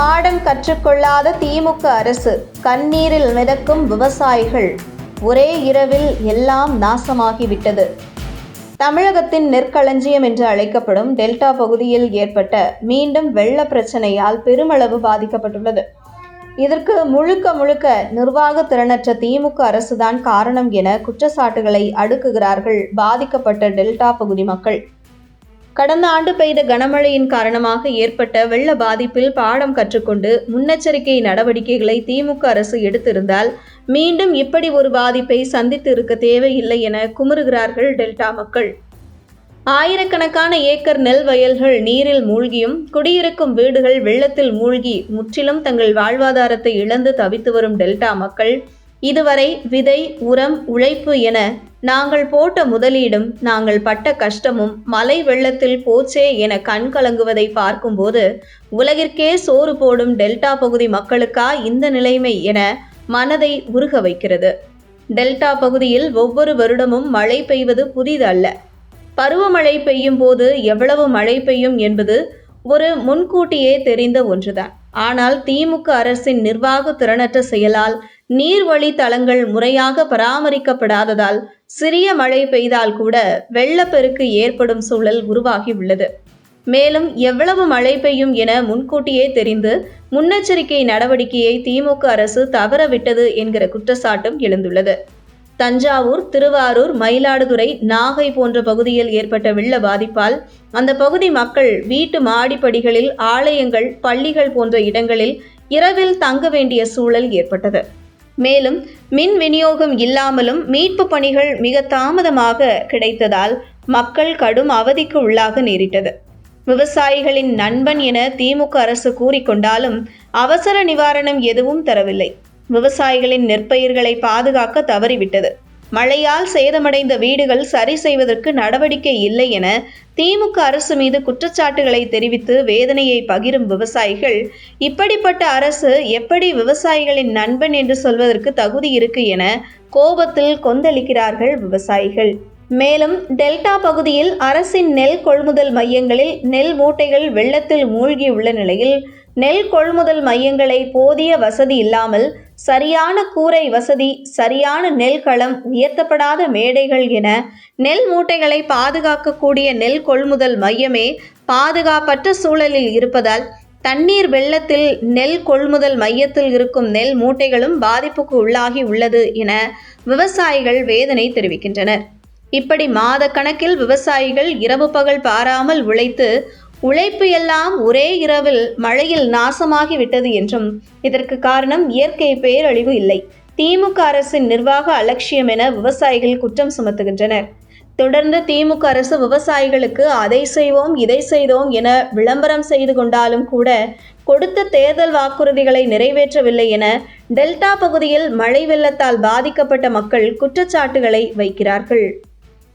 பாடம் கற்றுக்கொள்ளாத திமுக அரசு கண்ணீரில் மிதக்கும் விவசாயிகள். ஒரே இரவில் எல்லாம் நாசமாகிவிட்டது. தமிழகத்தின் நெற்களஞ்சியம் என்று அழைக்கப்படும் டெல்டா பகுதியில் ஏற்பட்ட மீண்டும் வெள்ள பிரச்சனையால் பெருமளவு பாதிக்கப்பட்டுள்ளது. இதற்கு முழுக்க முழுக்க நிர்வாக திறனற்ற திமுக அரசுதான் காரணம் என குற்றச்சாட்டுகளை அடுக்குகிறார்கள் பாதிக்கப்பட்ட டெல்டா பகுதி மக்கள். கடந்த ஆண்டு பெய்த கனமழையின் காரணமாக ஏற்பட்ட வெள்ள பாதிப்பில் பாடம் கற்றுக்கொண்டு முன்னெச்சரிக்கை நடவடிக்கைகளை திமுக அரசு எடுத்திருந்தால் மீண்டும் இப்படி ஒரு பாதிப்பை சந்தித்து இருக்க தேவையில்லை என குமுறுகிறார்கள் டெல்டா மக்கள். ஆயிரக்கணக்கான ஏக்கர் நெல் வயல்கள் நீரில் மூழ்கியும் குடியிருக்கும் வீடுகள் வெள்ளத்தில் மூழ்கி முற்றிலும் தங்கள் வாழ்வாதாரத்தை இழந்து தவித்து வரும் டெல்டா மக்கள் இதுவரை விதை உரம் உழைப்பு என நாங்கள் போட்ட முதலீடும் நாங்கள் பட்ட கஷ்டமும் மலை வெள்ளத்தில் போச்சே என கண் கலங்குவதை பார்க்கும்போது உலகிற்கே சோறு போடும் டெல்டா பகுதி மக்களுக்கா இந்த நிலைமை என மனதை உருக வைக்கிறது. டெல்டா பகுதியில் ஒவ்வொரு வருடமும் மழை பெய்வது புதிதல்ல. பருவமழை பெய்யும் போது எவ்வளவு மழை பெய்யும் என்பது ஒரு முன்கூட்டியே தெரிந்த ஒன்றுதான். ஆனால் திமுக அரசின் நிர்வாக திறனற்ற செயலால் நீர்வழி தளங்கள் முறையாக பராமரிக்கப்படாததால் சிறிய மழை பெய்தால் கூட வெள்ளப்பெருக்கு ஏற்படும் சூழல் உருவாகி உள்ளது மேலும் எவ்வளவு மழை பெய்யும் என முன்கூட்டியே தெரிந்து முன்னெச்சரிக்கை நடவடிக்கையை திமுக அரசு தவறவிட்டது என்கிற குற்றச்சாட்டும் எழுந்துள்ளது. தஞ்சாவூர் திருவாரூர் மயிலாடுதுறை நாகை போன்ற பகுதியில் ஏற்பட்ட வெள்ள பாதிப்பால் அந்த பகுதி மக்கள் வீட்டு மாடிப்படிகளில் ஆலயங்கள் பள்ளிகள் போன்ற இடங்களில் இரவில் தங்க வேண்டிய சூழல் ஏற்பட்டது. மேலும் மின் விநியோகம் இல்லாமலும் மீட்பு பணிகள் மிக தாமதமாக கிடைத்ததால் மக்கள் கடும் அவதிக்கு உள்ளாக நேரிட்டது. விவசாயிகளின் நண்பன் என திமுக அரசு கூறிக்கொண்டாலும் அவசர நிவாரணம் எதுவும் தரவில்லை. விவசாயிகளின் நெற்பயிர்களை பாதுகாக்க தவறிவிட்டது. மழையால் சேதமடைந்த வீடுகள் சரி செய்வதற்கு நடவடிக்கை இல்லை என திமுக அரசு மீது குற்றச்சாட்டுகளை தெரிவித்து வேதனையை பகிரும் விவசாயிகள் இப்படிப்பட்ட அரசு எப்படி விவசாயிகளின் நண்பன் என்று சொல்வதற்கு தகுதி இருக்கு என கோபத்தில் கொந்தளிக்கிறார்கள் விவசாயிகள். மேலும் டெல்டா பகுதியில் அரசின் நெல் கொள்முதல் மையங்களில் நெல் மூட்டைகள் வெள்ளத்தில் மூழ்கியுள்ள நிலையில் நெல் கொள்முதல் மையங்களை போதிய வசதி இல்லாமல் சரியான கூரை வசதி சரியான நெல் களம் உயர்த்தப்படாத மேடைகள் என நெல் மூட்டைகளை பாதுகாக்கக்கூடிய நெல் கொள்முதல் மையமே பாதுகாப்பற்ற சூழலில் இருப்பதால் தண்ணீர் வெள்ளத்தில் நெல் கொள்முதல் மையத்தில் இருக்கும் நெல் மூட்டைகளும் பாதிப்புக்கு உள்ளாகி உள்ளது என விவசாயிகள் வேதனை தெரிவிக்கின்றனர். இப்படி மாத கணக்கில் விவசாயிகள் இரவு பகல் பாராமல் உழைத்து உழைப்பு எல்லாம் ஒரே இரவில் மழையில் நாசமாகி விட்டது என்றும் இதற்கு காரணம் இயற்கை பேரழிவு இல்லை. திமுக அரசின் நிர்வாக அலட்சியம் என விவசாயிகள் குற்றம் சுமத்துகின்றனர். தொடர்ந்து திமுக அரசு விவசாயிகளுக்கு அதை செய்வோம் இதை செய்தோம் என விளம்பரம் செய்து கொண்டாலும் கூட கொடுத்த தேர்தல் வாக்குறுதிகளை நிறைவேற்றவில்லை என டெல்டா பகுதியில் மழை வெள்ளத்தால் பாதிக்கப்பட்ட மக்கள் குற்றச்சாட்டுகளை வைக்கிறார்கள்.